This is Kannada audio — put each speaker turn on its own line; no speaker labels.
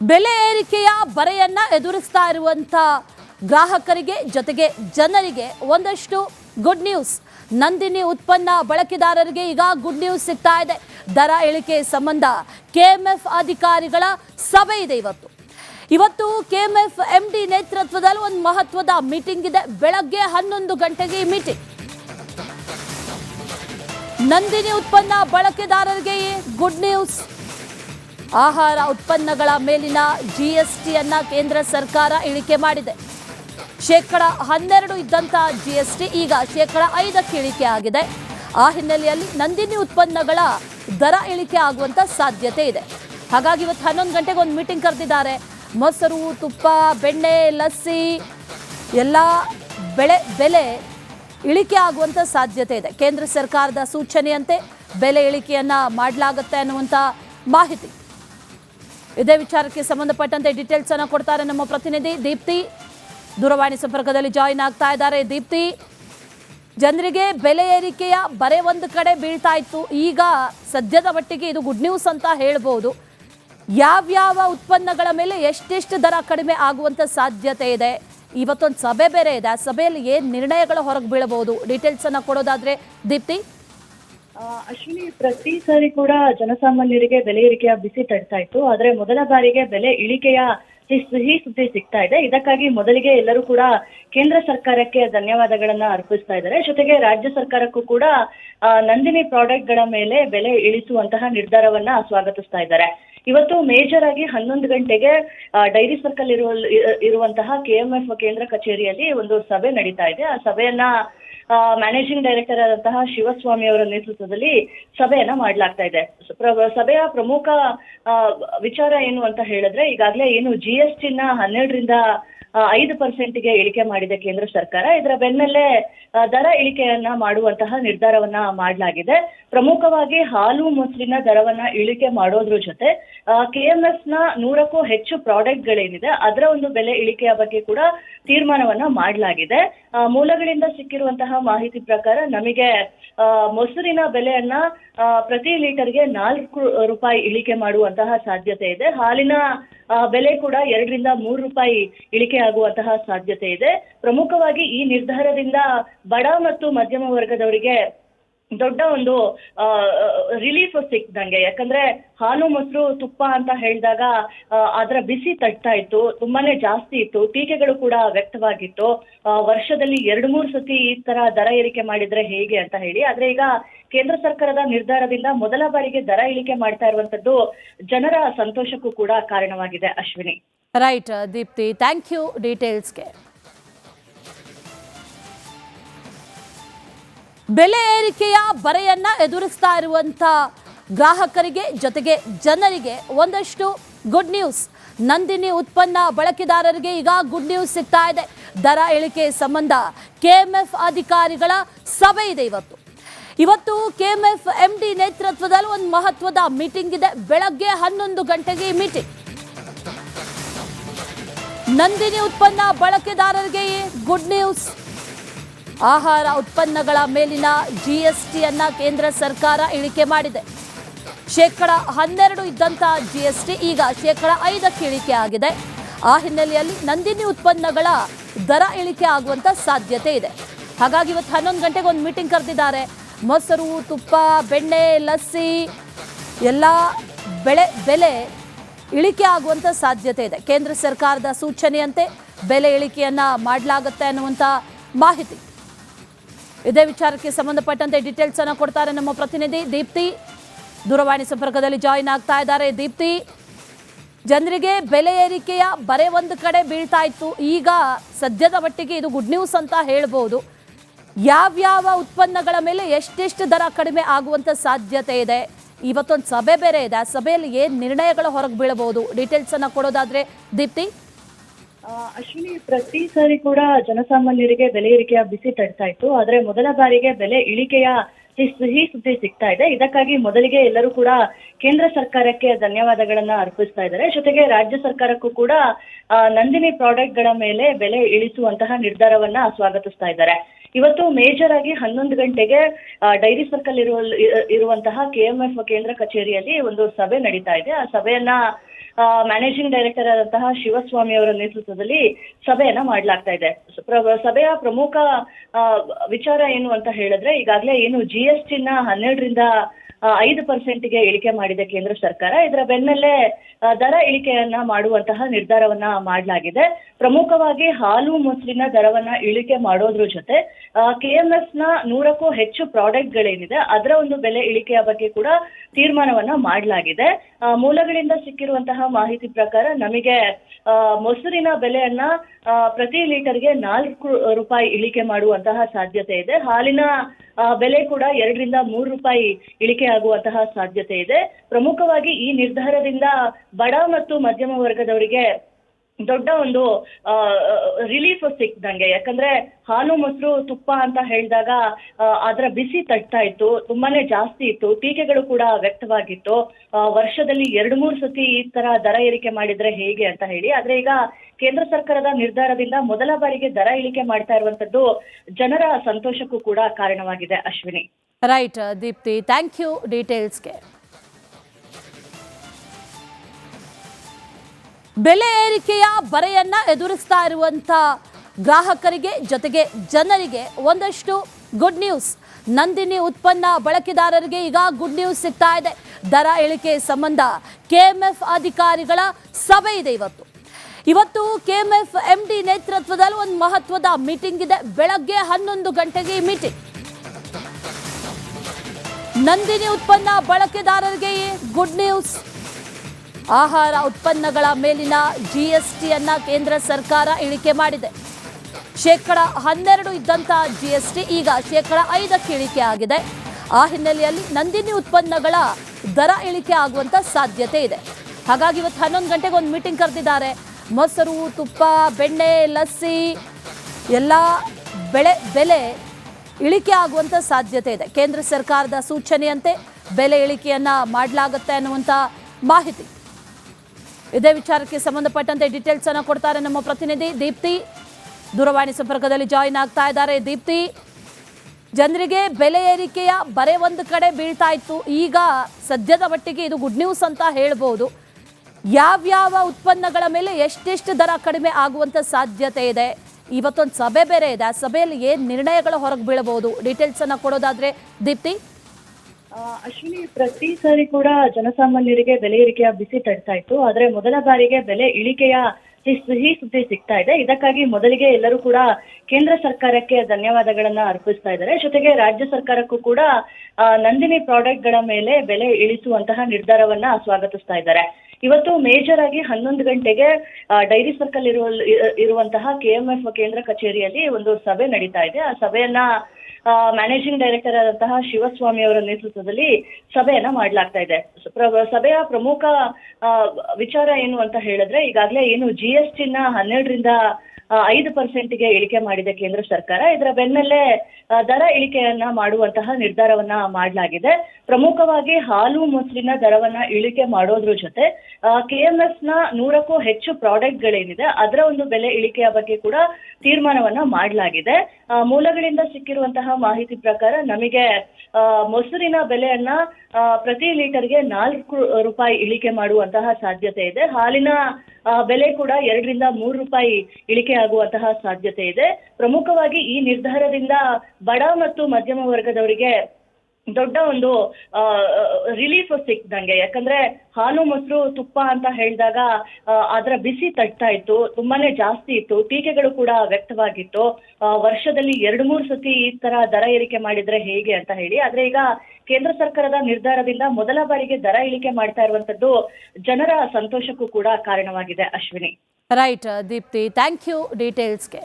ಬೆಲೆ ಏರಿಕೆಯ ಬರೆಯನ್ನ ಎದುರಿಸ್ತಾ ಇರುವಂತ ಗ್ರಾಹಕರಿಗೆ ಜೊತೆಗೆ ಜನರಿಗೆ ಒಂದಷ್ಟು ಗುಡ್ ನ್ಯೂಸ್ ನಂದಿನಿ ಉತ್ಪನ್ನ ಬಳಕೆದಾರರಿಗೆ ಈಗ ಗುಡ್ ನ್ಯೂಸ್ ಸಿಗ್ತಾ ಇದೆ. ದರ ಇಳಿಕೆ ಸಂಬಂಧ ಕೆಎಂಎಫ್ ಅಧಿಕಾರಿಗಳ ಸಭೆ ಇದೆ ಇವತ್ತು. ಇವತ್ತು ಕೆಎಂಎಫ್ ಎಂ ಡಿ ನೇತೃತ್ವದಲ್ಲಿ ಒಂದು ಮಹತ್ವದ ಮೀಟಿಂಗ್ ಇದೆ. ಬೆಳಗ್ಗೆ ಹನ್ನೊಂದು ಗಂಟೆಗೆ ಈ ಮೀಟಿಂಗ್ ನಂದಿನಿ ಉತ್ಪನ್ನ ಬಳಕೆದಾರರಿಗೆ ಗುಡ್ ನ್ಯೂಸ್ ಆಹಾರ ಉತ್ಪನ್ನಗಳ ಮೇಲಿನ ಜಿಎಸ್ಟಿಯನ್ನ ಕೇಂದ್ರ ಸರ್ಕಾರ ಇಳಿಕೆ ಮಾಡಿದೆ. ಶೇಕಡ ಹನ್ನೆರಡು ಇದ್ದಂಥ ಜಿಎಸ್ಟಿ ಈಗ ಶೇಕಡ ಐದಕ್ಕೆ ಇಳಿಕೆ ಆಗಿದೆ. ಆ ಹಿನ್ನೆಲೆಯಲ್ಲಿ ನಂದಿನಿ ಉತ್ಪನ್ನಗಳ ದರ ಇಳಿಕೆ ಆಗುವಂತ ಸಾಧ್ಯತೆ ಇದೆ. ಹಾಗಾಗಿ ಇವತ್ತು ಹನ್ನೊಂದು ಗಂಟೆಗೆ ಒಂದು ಮೀಟಿಂಗ್ ಕರೆದಿದ್ದಾರೆ. ಮೊಸರು, ತುಪ್ಪ, ಬೆಣ್ಣೆ, ಲಸ್ಸಿ, ಎಲ್ಲ ಬೆಳೆ, ಬೆಲೆ ಇಳಿಕೆ ಆಗುವಂತ ಸಾಧ್ಯತೆ ಇದೆ. ಕೇಂದ್ರ ಸರ್ಕಾರದ ಸೂಚನೆಯಂತೆ ಬೆಲೆ ಇಳಿಕೆಯನ್ನ ಮಾಡಲಾಗುತ್ತೆ ಅನ್ನುವಂಥ ಮಾಹಿತಿ. ಇದೇ ವಿಚಾರಕ್ಕೆ ಸಂಬಂಧಪಟ್ಟಂತೆ ಡೀಟೇಲ್ಸ್ ಅನ್ನು ಕೊಡ್ತಾರೆ ನಮ್ಮ ಪ್ರತಿನಿಧಿ ದೀಪ್ತಿ. ದೂರವಾಣಿ ಸಂಪರ್ಕದಲ್ಲಿ ಜಾಯಿನ್ ಆಗ್ತಾ ಇದ್ದಾರೆ. ದೀಪ್ತಿ, ಜನರಿಗೆ ಬೆಲೆ ಏರಿಕೆಯ ಬರೆ ಒಂದು ಕಡೆ ಬೀಳ್ತಾ ಇತ್ತು. ಈಗ ಸದ್ಯದ ಮಟ್ಟಿಗೆ ಇದು ಗುಡ್ ನ್ಯೂಸ್ ಅಂತ ಹೇಳ್ಬೋದು. ಯಾವ್ಯಾವ ಉತ್ಪನ್ನಗಳ ಮೇಲೆ ಎಷ್ಟೆಷ್ಟು ದರ ಕಡಿಮೆ ಆಗುವಂತ ಸಾಧ್ಯತೆ ಇದೆ? ಇವತ್ತೊಂದು ಸಭೆ ಬೇರೆ ಇದೆ. ಆ ಸಭೆಯಲ್ಲಿ ಏನು ನಿರ್ಣಯಗಳು ಹೊರಗೆ ಬೀಳಬಹುದು? ಡೀಟೇಲ್ಸ್ ಅನ್ನ ಕೊಡೋದಾದ್ರೆ ದೀಪ್ತಿ.
ಅಶ್ವಿನಿ, ಪ್ರತಿ ಸಾರಿ ಕೂಡ ಜನಸಾಮಾನ್ಯರಿಗೆ ಬೆಲೆ ಏರಿಕೆಯ ಬಿಸಿ ತಡ್ತಾ ಇತ್ತು. ಆದ್ರೆ ಮೊದಲ ಬಾರಿಗೆ ಬೆಲೆ ಇಳಿಕೆಯ ಸಿಹಿ ಸುದ್ದಿ ಸಿಗ್ತಾ ಇದೆ. ಇದಕ್ಕಾಗಿ ಮೊದಲಿಗೆ ಎಲ್ಲರೂ ಕೂಡ ಕೇಂದ್ರ ಸರ್ಕಾರಕ್ಕೆ ಧನ್ಯವಾದಗಳನ್ನ ಅರ್ಪಿಸ್ತಾ ಇದ್ದಾರೆ. ಜೊತೆಗೆ ರಾಜ್ಯ ಸರ್ಕಾರಕ್ಕೂ ಕೂಡ ನಂದಿನಿ ಪ್ರಾಡಕ್ಟ್ಗಳ ಮೇಲೆ ಬೆಲೆ ಇಳಿಸುವಂತಹ ನಿರ್ಧಾರವನ್ನ ಸ್ವಾಗತಿಸ್ತಾ ಇದ್ದಾರೆ. ಇವತ್ತು ಮೇಜರ್ ಆಗಿ ಹನ್ನೊಂದು ಗಂಟೆಗೆ ಡೈರಿ ಸರ್ಕಲ್ ಇರುವ ಇರುವಂತಹ ಕೆಎಂಎಫ್ ಕೇಂದ್ರ ಕಚೇರಿಯಲ್ಲಿ ಒಂದು ಸಭೆ ನಡೀತಾ ಇದೆ. ಆ ಸಭೆಯನ್ನ ಮ್ಯಾನೇಜಿಂಗ್ ಡೈರೆಕ್ಟರ್ ಆದಂತಹ ಶಿವಸ್ವಾಮಿ ಅವರ ನೇತೃತ್ವದಲ್ಲಿ ಸಭೆಯನ್ನ ಮಾಡಲಾಗ್ತಾ ಇದೆ. ಸಭೆಯ ಪ್ರಮುಖ ವಿಚಾರ ಏನು ಅಂತ ಹೇಳಿದ್ರೆ ಈಗಾಗಲೇ ಏನು ಜಿ ಎಸ್ ಟಿನ ಹನ್ನೆರಡರಿಂದ ಐದು ಪರ್ಸೆಂಟ್ಗೆ ಇಳಿಕೆ ಮಾಡಿದೆ ಕೇಂದ್ರ ಸರ್ಕಾರ ಇದರ ಬೆನ್ನಲ್ಲೇ ದರ ಇಳಿಕೆಯನ್ನ ಮಾಡುವಂತಹ ನಿರ್ಧಾರವನ್ನ ಮಾಡಲಾಗಿದೆ. ಪ್ರಮುಖವಾಗಿ ಹಾಲು ಮೊಸರಿನ ದರವನ್ನ ಇಳಿಕೆ ಮಾಡೋದ್ರ ಜೊತೆ ಕೆಎಂಎಸ್ನ ನೂರಕ್ಕೂ ಹೆಚ್ಚು ಪ್ರಾಡಕ್ಟ್ ಗಳೇನಿದೆ ಅದರ ಒಂದು ಬೆಲೆ ಇಳಿಕೆಯ ಬಗ್ಗೆ ಕೂಡ ತೀರ್ಮಾನವನ್ನ ಮಾಡಲಾಗಿದೆ. ಮೂಲಗಳಿಂದ ಸಿಕ್ಕಿರುವಂತಹ ಮಾಹಿತಿ ಪ್ರಕಾರ ನಮಗೆ ಮೊಸರಿನ ಬೆಲೆಯನ್ನ ಪ್ರತಿ ಲೀಟರ್ಗೆ ನಾಲ್ಕು ರೂಪಾಯಿ ಇಳಿಕೆ ಮಾಡುವಂತಹ ಸಾಧ್ಯತೆ ಇದೆ. ಹಾಲಿನ ಬೆಲೆ ಕೂಡ ಎರಡರಿಂದ ಮೂರು ರೂಪಾಯಿ ಇಳಿಕೆ ಆಗುವಂತಹ ಸಾಧ್ಯತೆ ಇದೆ. ಪ್ರಮುಖವಾಗಿ ಈ ನಿರ್ಧಾರದಿಂದ ಬಡ ಮತ್ತು ಮಧ್ಯಮ ವರ್ಗದವರಿಗೆ ದೊಡ್ಡ ಒಂದು ರಿಲೀಫ್ ಸಿಕ್ದಂಗೆ ಯಾಕಂದ್ರೆ ಹಾಲು, ಮೊಸರು, ತುಪ್ಪ ಅಂತ ಹೇಳಿದಾಗ ಅದರ ಬಿಸಿ ತಟ್ತಾ ಇತ್ತು, ತುಂಬಾನೇ ಜಾಸ್ತಿ ಇತ್ತು, ಟೀಕೆಗಳು ಕೂಡ ವ್ಯಕ್ತವಾಗಿತ್ತು. ವರ್ಷದಲ್ಲಿ ಎರಡು ಮೂರು ಸತಿ ಈ ತರ ದರ ಏರಿಕೆ ಮಾಡಿದ್ರೆ ಹೇಗೆ ಅಂತ ಹೇಳಿ. ಆದ್ರೆ ಈಗ ಕೇಂದ್ರ ಸರ್ಕಾರದ ನಿರ್ಧಾರದಿಂದ ಮೊದಲ ಬಾರಿಗೆ ದರ ಇಳಿಕೆ ಮಾಡ್ತಾ ಇರುವಂತದ್ದು ಜನರ ಸಂತೋಷಕ್ಕೂ ಕೂಡ ಕಾರಣವಾಗಿದೆ, Ashwini.
Right Deepti thank you ಡೀಟೇಲ್ಸ್ಗೆ ಬೆಲೆ ಏರಿಕೆಯ ಬರೆಯನ್ನ ಎದುರಿಸ್ತಾ ಇರುವಂತ ಗ್ರಾಹಕರಿಗೆ ಜೊತೆಗೆ ಜನರಿಗೆ ಒಂದಷ್ಟು ಗುಡ್ ನ್ಯೂಸ್ ನಂದಿನಿ ಉತ್ಪನ್ನ ಬಳಕೆದಾರರಿಗೆ ಈಗ ಗುಡ್ ನ್ಯೂಸ್ ಸಿಗ್ತಾ ಇದೆ. ದರ ಇಳಿಕೆ ಸಂಬಂಧ ಕೆಎಂಎಫ್ ಅಧಿಕಾರಿಗಳ ಸಭೆ ಇದೆ ಇವತ್ತು. ಇವತ್ತು ಕೆಎಂಎಫ್ ಎಂ ಡಿ ನೇತೃತ್ವದಲ್ಲಿ ಒಂದು ಮಹತ್ವದ ಮೀಟಿಂಗ್ ಇದೆ. ಬೆಳಗ್ಗೆ ಹನ್ನೊಂದು ಗಂಟೆಗೆ ಈ ಮೀಟಿಂಗ್. ನಂದಿನಿ ಉತ್ಪನ್ನ ಬಳಕೆದಾರರಿಗೆ ಗುಡ್ ನ್ಯೂಸ್ ಆಹಾರ ಉತ್ಪನ್ನಗಳ ಮೇಲಿನ ಜಿಎಸ್ಟಿಯನ್ನ ಕೇಂದ್ರ ಸರ್ಕಾರ ಇಳಿಕೆ ಮಾಡಿದೆ. ಶೇಕಡ ಹನ್ನೆರಡು ಇದ್ದಂಥ ಜಿಎಸ್ಟಿ ಈಗ ಶೇಕಡ ಐದಕ್ಕೆ ಇಳಿಕೆ ಆಗಿದೆ. ಆ ಹಿನ್ನೆಲೆಯಲ್ಲಿ ನಂದಿನಿ ಉತ್ಪನ್ನಗಳ ದರ ಇಳಿಕೆ ಆಗುವಂತ ಸಾಧ್ಯತೆ ಇದೆ. ಹಾಗಾಗಿ ಇವತ್ತು ಹನ್ನೊಂದು ಗಂಟೆಗೆ ಒಂದು ಮೀಟಿಂಗ್ ಕರೆದಿದ್ದಾರೆ. ಮೊಸರು, ತುಪ್ಪ, ಬೆಣ್ಣೆ, ಲಸ್ಸಿ, ಎಲ್ಲ ಬೆಳೆ, ಬೆಲೆ ಇಳಿಕೆ ಆಗುವಂಥ ಸಾಧ್ಯತೆ ಇದೆ. ಕೇಂದ್ರ ಸರ್ಕಾರದ ಸೂಚನೆಯಂತೆ ಬೆಲೆ ಇಳಿಕೆಯನ್ನು ಮಾಡಲಾಗುತ್ತೆ ಅನ್ನುವಂಥ ಮಾಹಿತಿ. ಇದೇ ವಿಚಾರಕ್ಕೆ ಸಂಬಂಧಪಟ್ಟಂತೆ ಡೀಟೇಲ್ಸ್ ಅನ್ನು ಕೊಡ್ತಾರೆ ನಮ್ಮ ಪ್ರತಿನಿಧಿ ದೀಪ್ತಿ. ದೂರವಾಣಿ ಸಂಪರ್ಕದಲ್ಲಿ ಜಾಯಿನ್ ಆಗ್ತಾ ಇದ್ದಾರೆ. ದೀಪ್ತಿ, ಜನರಿಗೆ ಬೆಲೆ ಏರಿಕೆಯ ಬರೆ ಒಂದು ಕಡೆ ಬೀಳ್ತಾ ಇತ್ತು. ಈಗ ಸದ್ಯದ ಮಟ್ಟಿಗೆ ಇದು ಗುಡ್ ನ್ಯೂಸ್ ಅಂತ ಹೇಳ್ಬೋದು. ಯಾವ್ಯಾವ ಉತ್ಪನ್ನಗಳ ಮೇಲೆ ಎಷ್ಟೆಷ್ಟು ದರ ಕಡಿಮೆ ಆಗುವಂತ ಸಾಧ್ಯತೆ ಇದೆ? ಇವತ್ತೊಂದು ಸಭೆ ಬೇರೆ ಇದೆ. ಆ ಸಭೆಯಲ್ಲಿ ಏನ್ ನಿರ್ಣಯಗಳು ಹೊರಗೆ ಬೀಳಬಹುದು? ಡೀಟೇಲ್ಸ್ ಅನ್ನ ಕೊಡೋದಾದ್ರೆ ದೀಪ್ತಿ.
ಅಶ್ವಿನಿ, ಪ್ರತಿ ಸಾರಿ ಕೂಡ ಜನಸಾಮಾನ್ಯರಿಗೆ ಬೆಲೆ ಇಳಿಕೆಯ ಬಿಸಿ ತಡ್ತಾ ಇತ್ತು. ಆದ್ರೆ ಮೊದಲ ಬಾರಿಗೆ ಬೆಲೆ ಇಳಿಕೆಯ ಸಿಹಿ ಸುದ್ದಿ ಸಿಗ್ತಾ ಇದೆ. ಇದಕ್ಕಾಗಿ ಮೊದಲಿಗೆ ಎಲ್ಲರೂ ಕೂಡ ಕೇಂದ್ರ ಸರ್ಕಾರಕ್ಕೆ ಧನ್ಯವಾದಗಳನ್ನ ಅರ್ಪಿಸ್ತಾ ಇದ್ದಾರೆ. ಜೊತೆಗೆ ರಾಜ್ಯ ಸರ್ಕಾರಕ್ಕೂ ಕೂಡ ನಂದಿನಿ ಪ್ರಾಡಕ್ಟ್ಗಳ ಮೇಲೆ ಬೆಲೆ ಇಳಿಸುವಂತಹ ನಿರ್ಧಾರವನ್ನ ಸ್ವಾಗತಿಸ್ತಾ ಇದ್ದಾರೆ. ಇವತ್ತು ಮೇಜರ್ ಆಗಿ ಹನ್ನೊಂದು ಗಂಟೆಗೆ ಡೈರಿ ಸರ್ಕಲ್ ಇರುವ, ಇರುವಂತಹ ಕೆಎಂಎಫ್ ಕೇಂದ್ರ ಕಚೇರಿಯಲ್ಲಿ ಒಂದು ಸಭೆ ನಡೀತಾ ಇದೆ. ಆ ಸಭೆಯನ್ನ ಮ್ಯಾನೇಜಿಂಗ್ ಡೈರೆಕ್ಟರ್ ಆದಂತಹ ಶಿವಸ್ವಾಮಿ ಅವರ ನೇತೃತ್ವದಲ್ಲಿ ಸಭೆಯನ್ನ ಮಾಡಲಾಗ್ತಾ ಇದೆ. ಸಭೆಯ ಪ್ರಮುಖ ವಿಚಾರ ಏನು ಅಂತ ಹೇಳಿದ್ರೆ ಈಗಾಗಲೇ ಏನು ಜಿ ಎಸ್ ಟಿನ ಹನ್ನೆರಡರಿಂದ ಐದು ಪರ್ಸೆಂಟ್ಗೆ ಇಳಿಕೆ ಮಾಡಿದೆ ಕೇಂದ್ರ ಸರ್ಕಾರ. ಇದರ ಬೆನ್ನಲ್ಲೇ ದರ ಇಳಿಕೆಯನ್ನ ಮಾಡುವಂತಹ ನಿರ್ಧಾರವನ್ನ ಮಾಡಲಾಗಿದೆ. ಪ್ರಮುಖವಾಗಿ ಹಾಲು ಮೊಸರಿನ ದರವನ್ನ ಇಳಿಕೆ ಮಾಡೋದ್ರ ಜೊತೆ ಕೆ ಎಂ ಎಫ್ನ ನೂರಕ್ಕೂ ಹೆಚ್ಚು ಪ್ರಾಡಕ್ಟ್ಗಳೇನಿದೆ, ಅದರ ಒಂದು ಬೆಲೆ ಇಳಿಕೆಯ ಬಗ್ಗೆ ಕೂಡ ತೀರ್ಮಾನವನ್ನ ಮಾಡಲಾಗಿದೆ. ಮೂಲಗಳಿಂದ ಸಿಕ್ಕಿರುವಂತಹ ಮಾಹಿತಿ ಪ್ರಕಾರ ನಮಗೆ ಮೊಸರಿನ ಬೆಲೆಯನ್ನ ಪ್ರತಿ ಲೀಟರ್ಗೆ ನಾಲ್ಕು ರೂಪಾಯಿ ಇಳಿಕೆ ಮಾಡುವಂತಹ ಸಾಧ್ಯತೆ ಇದೆ. ಹಾಲಿನ ಬೆಲೆ ಕೂಡ ಎರಡರಿಂದ ಮೂರು ರೂಪಾಯಿ ಇಳಿಕೆ ಆಗುವಂತಹ ಸಾಧ್ಯತೆ ಇದೆ. ಪ್ರಮುಖವಾಗಿ ಈ ನಿರ್ಧಾರದಿಂದ ಬಡ ಮತ್ತು ಮಧ್ಯಮ ವರ್ಗದವರಿಗೆ ದೊಡ್ಡ ಒಂದು ರಿಲೀಫ್ ಸಿಕ್ದಂಗೆ ಯಾಕಂದ್ರೆ ಹಾಲು ಮೊಸರು, ತುಪ್ಪ ಅಂತ ಹೇಳಿದಾಗ ಅದರ ಬಿಸಿ ತಟ್ತಾ ಇತ್ತು, ತುಂಬಾನೇ ಜಾಸ್ತಿ ಇತ್ತು. ಟೀಕೆಗಳು ಕೂಡ ವ್ಯಕ್ತವಾಗಿತ್ತು. ವರ್ಷದಲ್ಲಿ ಎರಡು, ಮೂರು ಸತಿ ಈ ತರ ದರ ಏರಿಕೆ ಮಾಡಿದ್ರೆ ಹೇಗೆ ಅಂತ ಹೇಳಿ. ಆದ್ರೆ ಈಗ ಕೇಂದ್ರ ಸರ್ಕಾರದ ನಿರ್ಧಾರದಿಂದ ಮೊದಲ ಬಾರಿಗೆ ದರ ಇಳಿಕೆ ಮಾಡ್ತಾ ಇರುವಂತದ್ದು ಜನರ ಸಂತೋಷಕ್ಕೂ ಕೂಡ ಕಾರಣವಾಗಿದೆ, Ashwini.
Right Deepti thank you ಡೀಟೇಲ್ಸ್ಗೆ ಬೆಲೆ ಏರಿಕೆಯ ಬರೆಯನ್ನ ಎದುರಿಸ್ತಾ ಇರುವಂತ ಗ್ರಾಹಕರಿಗೆ ಜೊತೆಗೆ ಜನರಿಗೆ ಒಂದಷ್ಟು ಗುಡ್ ನ್ಯೂಸ್ ನಂದಿನಿ ಉತ್ಪನ್ನ ಬಳಕೆದಾರರಿಗೆ ಈಗ ಗುಡ್ ನ್ಯೂಸ್ ಸಿಗ್ತಾ ಇದೆ. ದರ ಇಳಿಕೆ ಸಂಬಂಧ ಕೆಎಂಎಫ್ ಅಧಿಕಾರಿಗಳ ಸಭೆ ಇದೆ ಇವತ್ತು. ಇವತ್ತು ಕೆಎಂಎಫ್ ಎಂ ಡಿ ನೇತೃತ್ವದಲ್ಲಿ ಒಂದು ಮಹತ್ವದ ಮೀಟಿಂಗ್ ಇದೆ. ಬೆಳಗ್ಗೆ ಹನ್ನೊಂದು ಗಂಟೆಗೆ ಈ ಮೀಟಿಂಗ್ ನಂದಿನಿ ಉತ್ಪನ್ನ ಬಳಕೆದಾರರಿಗೆ ಗುಡ್ ನ್ಯೂಸ್ ಆಹಾರ ಉತ್ಪನ್ನಗಳ ಮೇಲಿನ ಜಿಎಸ್ಟಿಯನ್ನ ಕೇಂದ್ರ ಸರ್ಕಾರ ಇಳಿಕೆ ಮಾಡಿದೆ. ಶೇಕಡ ಹನ್ನೆರಡು ಇದ್ದಂಥ ಜಿಎಸ್ಟಿ ಈಗ ಶೇಕಡ ಐದಕ್ಕೆ ಇಳಿಕೆ ಆಗಿದೆ. ಆ ಹಿನ್ನೆಲೆಯಲ್ಲಿ ನಂದಿನಿ ಉತ್ಪನ್ನಗಳ ದರ ಇಳಿಕೆ ಆಗುವಂತ ಸಾಧ್ಯತೆ ಇದೆ. ಹಾಗಾಗಿ ಇವತ್ತು ಹನ್ನೊಂದು ಗಂಟೆಗೆ ಒಂದು ಮೀಟಿಂಗ್ ಕರೆದಿದ್ದಾರೆ. ಮೊಸರು, ತುಪ್ಪ, ಬೆಣ್ಣೆ, ಲಸ್ಸಿ, ಎಲ್ಲ ಬೆಳೆ, ಬೆಲೆ ಇಳಿಕೆ ಆಗುವಂತ ಸಾಧ್ಯತೆ ಇದೆ. ಕೇಂದ್ರ ಸರ್ಕಾರದ ಸೂಚನೆಯಂತೆ ಬೆಲೆ ಇಳಿಕೆಯನ್ನ ಮಾಡಲಾಗುತ್ತೆ ಅನ್ನುವಂಥ ಮಾಹಿತಿ. ಇದೇ ವಿಚಾರಕ್ಕೆ ಸಂಬಂಧಪಟ್ಟಂತೆ ಡೀಟೇಲ್ಸ್ ಅನ್ನು ಕೊಡ್ತಾರೆ ನಮ್ಮ ಪ್ರತಿನಿಧಿ. ದೀಪ್ತಿ, ದೂರವಾಣಿ ಸಂಪರ್ಕದಲ್ಲಿ ಜಾಯಿನ್ ಆಗ್ತಾ ಇದ್ದಾರೆ. ದೀಪ್ತಿ, ಜನರಿಗೆ ಬೆಲೆ ಏರಿಕೆಯ ಬರೆ ಒಂದು ಕಡೆ ಬೀಳ್ತಾ ಇತ್ತು. ಈಗ ಸದ್ಯದ ಮಟ್ಟಿಗೆ ಇದು ಗುಡ್ ನ್ಯೂಸ್ ಅಂತ ಹೇಳ್ಬೋದು. ಯಾವ್ಯಾವ ಉತ್ಪನ್ನಗಳ ಮೇಲೆ ಎಷ್ಟೆಷ್ಟು ದರ ಕಡಿಮೆ ಆಗುವಂತ ಸಾಧ್ಯತೆ ಇದೆ? ಇವತ್ತೊಂದು ಸಭೆ ಬೇರೆ ಇದೆ. ಆ ಸಭೆಯಲ್ಲಿ ಏನು ನಿರ್ಣಯಗಳು ಹೊರಗೆ ಬೀಳಬಹುದು? ಡೀಟೇಲ್ಸನ್ನು ಕೊಡೋದಾದರೆ ದೀಪ್ತಿ.
ಅಶ್ವಿನಿ, ಪ್ರತಿ ಸಾರಿ ಕೂಡ ಜನಸಾಮಾನ್ಯರಿಗೆ ಬೆಲೆ ಏರಿಕೆಯ ಬಿಸಿ ತಡ್ತಾ ಇತ್ತು. ಆದ್ರೆ ಮೊದಲ ಬಾರಿಗೆ ಬೆಲೆ ಇಳಿಕೆಯ ಸಿಹಿ ಸುದ್ದಿ ಸಿಗ್ತಾ ಇದೆ. ಇದಕ್ಕಾಗಿ ಮೊದಲಿಗೆ ಎಲ್ಲರೂ ಕೂಡ ಕೇಂದ್ರ ಸರ್ಕಾರಕ್ಕೆ ಧನ್ಯವಾದಗಳನ್ನ ಅರ್ಪಿಸ್ತಾ ಇದ್ದಾರೆ. ಜೊತೆಗೆ ರಾಜ್ಯ ಸರ್ಕಾರಕ್ಕೂ ಕೂಡ ನಂದಿನಿ ಪ್ರಾಡಕ್ಟ್ಗಳ ಮೇಲೆ ಬೆಲೆ ಇಳಿಸುವಂತಹ ನಿರ್ಧಾರವನ್ನ ಸ್ವಾಗತಿಸ್ತಾ ಇದ್ದಾರೆ. ಇವತ್ತು ಮೇಜರ್ ಆಗಿ ಹನ್ನೊಂದು ಗಂಟೆಗೆ ಡೈರಿ ಸರ್ಕಲ್ ಇರುವ, ಇರುವಂತಹ ಕೆಎಂಎಫ್ ಕೇಂದ್ರ ಕಚೇರಿಯಲ್ಲಿ ಒಂದು ಸಭೆ ನಡೀತಾ ಇದೆ. ಆ ಸಭೆಯನ್ನ ಮ್ಯಾನೇಜಿಂಗ್ ಡೈರೆಕ್ಟರ್ ಆದಂತಹ ಶಿವಸ್ವಾಮಿ ಅವರ ನೇತೃತ್ವದಲ್ಲಿ ಸಭೆಯನ್ನ ಮಾಡಲಾಗ್ತಾ ಇದೆ. ಸಭೆಯ ಪ್ರಮುಖ ವಿಚಾರ ಏನು ಅಂತ ಹೇಳಿದ್ರೆ ಈಗಾಗಲೇ ಏನು ಜಿ ಎಸ್ ಟಿನ ಹನ್ನೆರಡರಿಂದ ಐದು ಪರ್ಸೆಂಟ್ಗೆ ಇಳಿಕೆ ಮಾಡಿದೆ ಕೇಂದ್ರ ಸರ್ಕಾರ ಇದರ ಬೆನ್ನಲ್ಲೇ ದರ ಇಳಿಕೆಯನ್ನ ಮಾಡುವಂತಹ ನಿರ್ಧಾರವನ್ನ ಮಾಡಲಾಗಿದೆ. ಪ್ರಮುಖವಾಗಿ ಹಾಲು ಮೊಸರಿನ ದರವನ್ನ ಇಳಿಕೆ ಮಾಡೋದ್ರ ಜೊತೆ ಕೆ ಎಂ ಎಫ್ನ ನೂರಕ್ಕೂ ಹೆಚ್ಚು ಪ್ರಾಡಕ್ಟ್ಗಳೇನಿದೆ, ಅದರ ಒಂದು ಬೆಲೆ ಇಳಿಕೆಯ ಬಗ್ಗೆ ಕೂಡ ತೀರ್ಮಾನವನ್ನ ಮಾಡಲಾಗಿದೆ. ಮೂಲಗಳಿಂದ ಸಿಕ್ಕಿರುವಂತಹ ಮಾಹಿತಿ ಪ್ರಕಾರ ನಮಗೆ ಮೊಸರಿನ ಬೆಲೆಯನ್ನ ಪ್ರತಿ ಲೀಟರ್ಗೆ ನಾಲ್ಕು ರೂಪಾಯಿ ಇಳಿಕೆ ಮಾಡುವಂತಹ ಸಾಧ್ಯತೆ ಇದೆ. ಹಾಲಿನ ಬೆಲೆ ಕೂಡ ಎರಡರಿಂದ ಮೂರು ರೂಪಾಯಿ ಇಳಿಕೆ ಆಗುವಂತಹ ಸಾಧ್ಯತೆ ಇದೆ. ಪ್ರಮುಖವಾಗಿ ಈ ನಿರ್ಧಾರದಿಂದ ಬಡ ಮತ್ತು ಮಧ್ಯಮ ವರ್ಗದವರಿಗೆ ದೊಡ್ಡ ಒಂದು ರಿಲೀಫ್ ಸಿಕ್ದಂಗೆ ಯಾಕಂದ್ರೆ ಹಾಲು, ಮೊಸರು, ತುಪ್ಪ ಅಂತ ಹೇಳಿದಾಗ ಅದರ ಬಿಸಿ ತಟ್ತಾ ಇತ್ತು, ತುಂಬಾನೇ ಜಾಸ್ತಿ ಇತ್ತು. ಟೀಕೆಗಳು ಕೂಡ ವ್ಯಕ್ತವಾಗಿತ್ತು. ವರ್ಷದಲ್ಲಿ ಎರಡು, ಮೂರು ಸತಿ ಈ ತರ ದರ ಏರಿಕೆ ಮಾಡಿದ್ರೆ ಹೇಗೆ ಅಂತ ಹೇಳಿ. ಆದ್ರೆ ಈಗ ಕೇಂದ್ರ ಸರ್ಕಾರದ ನಿರ್ಧಾರದಿಂದ ಮೊದಲ ಬಾರಿಗೆ ದರ ಇಳಿಕೆ ಮಾಡ್ತಾ ಇರುವಂತದ್ದು ಜನರ ಸಂತೋಷಕ್ಕೂ ಕೂಡ ಕಾರಣವಾಗಿದೆ, Ashwini.
Right Deepti thank you ಡೀಟೇಲ್ಸ್ಗೆ